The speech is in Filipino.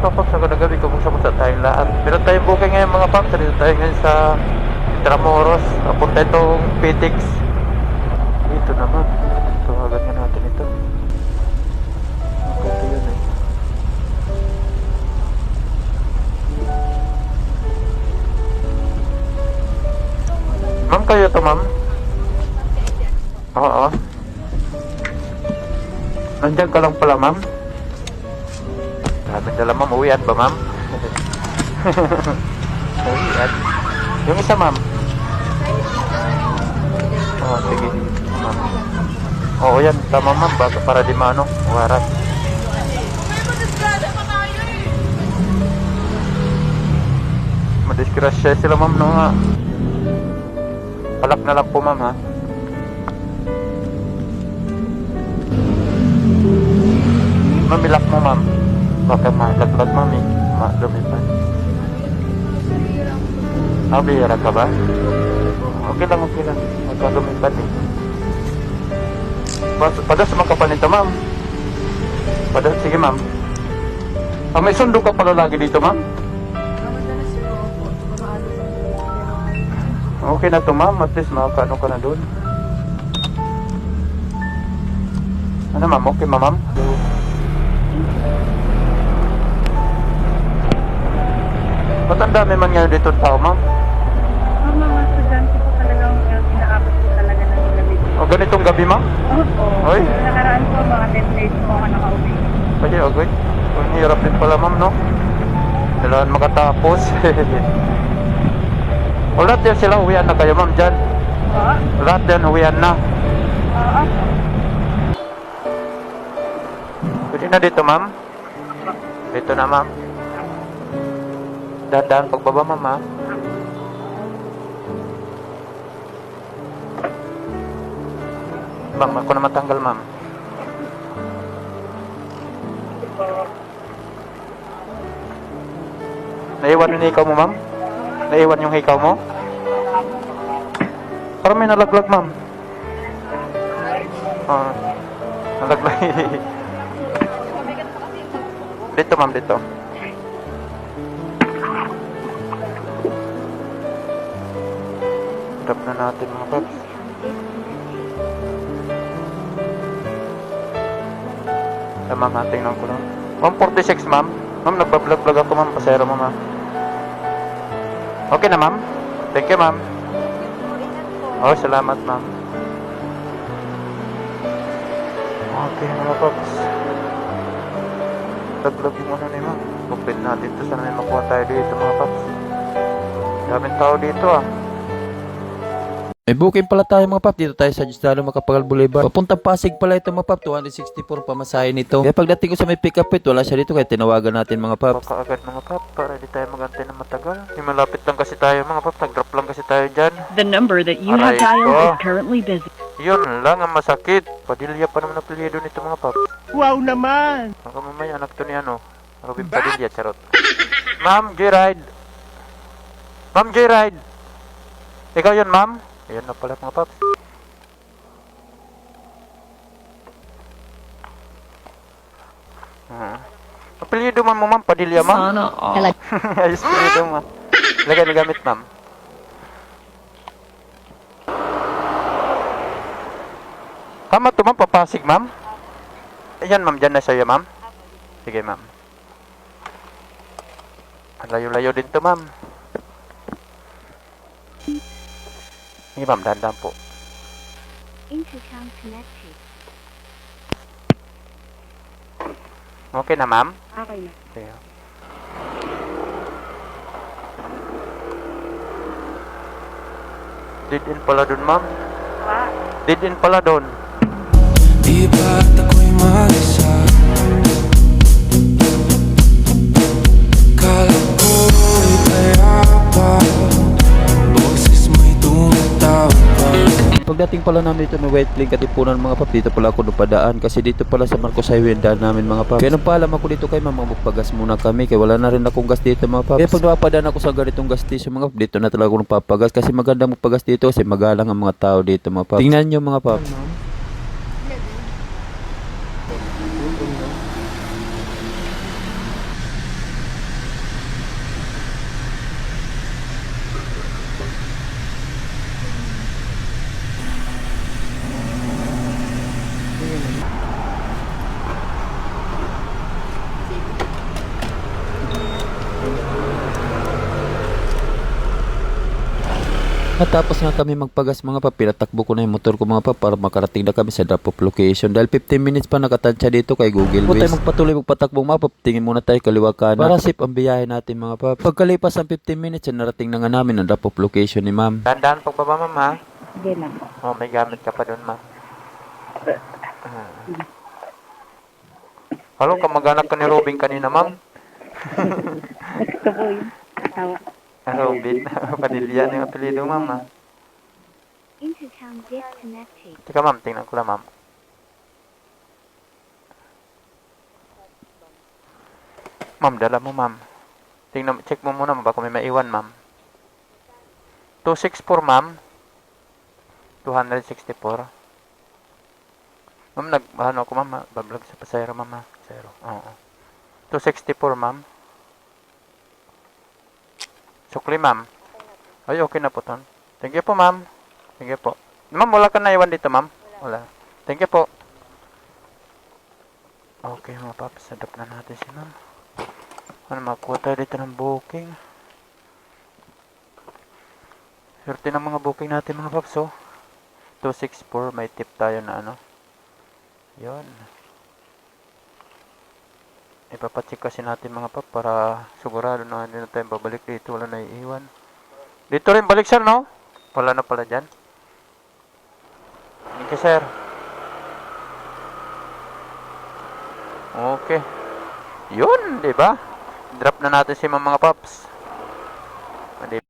Papak sa gabi ko kung sa tayong lahat. Pero tayo booking ngayon mga paps. Dito tayo ngayon sa Intramuros. Papunta itong Pitix. Dito naman. Tawagan nga natin ito. Ito yun eh. Ma'am, kayo to ma'am? Oo. Nandiyan ka lang pala ma'am? Dami dala ma'am. Uwian ba ma'am? Uwian. Yung isa ma'am? Oh, sige. Ma'am. Oo yan. Tama ma'am. Baka para di maano. Waras. Madisgrasya sila ma'am no nga. Palak na lang po ma'am ha. Mamilak mo ma'am. Baka malaglag ma'am eh. Malumipad. Ah, bihira ka ba? Okay lang, okay lang. Huwag kang lumipad eh. Pas- Padas makapal nito ma'am. Padas, sige ma'am. Ah, may sundo ka pala lagi dito ma'am? Okay na to ma'am, at least makakaano ka na doon. Ano ma'am, okay ma ma'am? Ba't ang dami man ngayon dito tao ma'am? Ang mga estudyante po talagang uh, inaabot po talaga ng gabi. O ganitong gabi ma'am? Opo. Oy. Nakaraan po, mga 10 days po ako nakauwi. Pwede, okay. Ang hirap din pala ma'am, no? Kailangan makatapos. o lahat yan sila, uwian na kayo ma'am dyan. Oo. Lahat yan, uwian na. Oo. Pwede na dito ma'am? Dito na ma'am. Dahan-dahan pagbaba ma'am ha. Ma'am, ako na matanggal ma'am. Naiwan yung hikaw mo ma'am? Naiwan yung hikaw mo? Parang may nalaglag ma'am. Ah, nalaglag. dito ma'am, dito. Harap na natin mga paps. Tama ma'am, tingnan ko lang. 146 ma'am. Ma'am, nagbablog-vlog ako ma'am. Pasero mo ma'am. Okay na ma'am? Thank you ma'am. Oh, salamat ma'am. Okay mga paps. Vlog-vlog yung ano ni ma'am. Open natin to. Sana may makuha tayo dito mga paps. Daming tao dito ah. May booking pala tayo mga pap. Dito tayo sa Justalo Makapagal Boulevard. Papunta Pasig pala ito mga pap. 264 pamasahe nito. Kaya pagdating ko sa may pick up it, wala siya dito. Kaya tinawagan natin mga pap. Baka agad mga pap para di tayo magantay na matagal. Di malapit lang kasi tayo mga pap. Nag-drop lang kasi tayo dyan. The number that you Aray have dialed ko. is currently busy. Yun lang ang masakit. Padilya pa naman apelyido nito mga pap. Wow naman! Baka mamaya anak to ni ano. Robin Padilla, charot. Ma'am, Joyride. Ma'am, Joyride. Ikaw yun, ma'am? Ayan na pala mga paps. Ah. Apelyido man mo, ma'am. Padilla, ma'am. Sana all. Ayos apelyido, ma'am. Lagay na gamit, ma'am. Tama to, ma'am. Papasig, ma'am. Ayan, ma'am. Diyan na sa'yo, ma'am. Sige, ma'am. Layo-layo din to, ma'am. Sige, ma'am. Dahan-dahan po. Intercom connected. Okay na, ma'am? Okay na. Sige. Dead end pala dun, ma'am. Pa. Dead end pala dun. Di ba't Pagdating pala namin dito may white link katipunan mga pap. Dito pala ako dupadaan. Kasi dito pala sa Marcos Highway ang daan namin mga pap. Kaya nung paalam ako dito kay mama magpagas muna kami. Kaya wala na rin akong gas dito mga pap. Kaya pag napapadaan ako sa ganitong gas station mga pap. Dito na talaga ako nagpapagas. Kasi maganda magpagas dito. Kasi magalang ang mga tao dito mga pap. Tingnan nyo mga pap. Matapos nga kami magpagas mga pap, pinatakbo ko na yung motor ko mga pap para makarating na kami sa drop off location. Dahil 15 minutes pa nakatansya dito kay Google Waze. tayo magpatuloy magpatakbo mga pap, tingin muna tayo kaliwa kanan. Para safe ang biyahe natin mga pap. Pagkalipas ng 15 minutes, ay narating na nga namin ang drop off location ni ma'am. Dahan-dahan pagbaba, ma'am, ha? Sige lang po. Oh, may gamit ka pa doon, ma'am. Ah. Halo, kamag-anak ka ni Robin kanina, ma'am. Gusto po yun. Asawa. Robin. Padilya yung apelido, ma'am, ha? Disconnected. Teka, ma'am, tingnan ko lang, ma'am. Ma'am, dala mo, ma'am. Tingnan, check mo muna, baka may maiwan, ma'am. 264, ma'am. 264. Ma'am, nag, ano ako, ma'am, ah, bablog sa pasayro, ma'am, ah. Pasayro, oo. 264, ma'am. Sukli, ma'am. Ay, okay na po, ton. Thank you po, ma'am. Thank you po. Ma'am, wala ka na iwan dito, ma'am? Wala. Thank you po. Okay, mga paps. Sadap na natin si ma'am. Ano, makuha tayo dito ng booking. Swerte ng mga booking natin, mga paps, oh. 264, may tip tayo na ano. Yon. Ipapacheck kasi natin mga pap para sigurado na hindi na tayo babalik dito. Wala na iiwan. Dito rin balik, sir, no? Wala na pala dyan. Thank you, sir. Okay. Yun, di ba? Drop na natin si mga paps. Di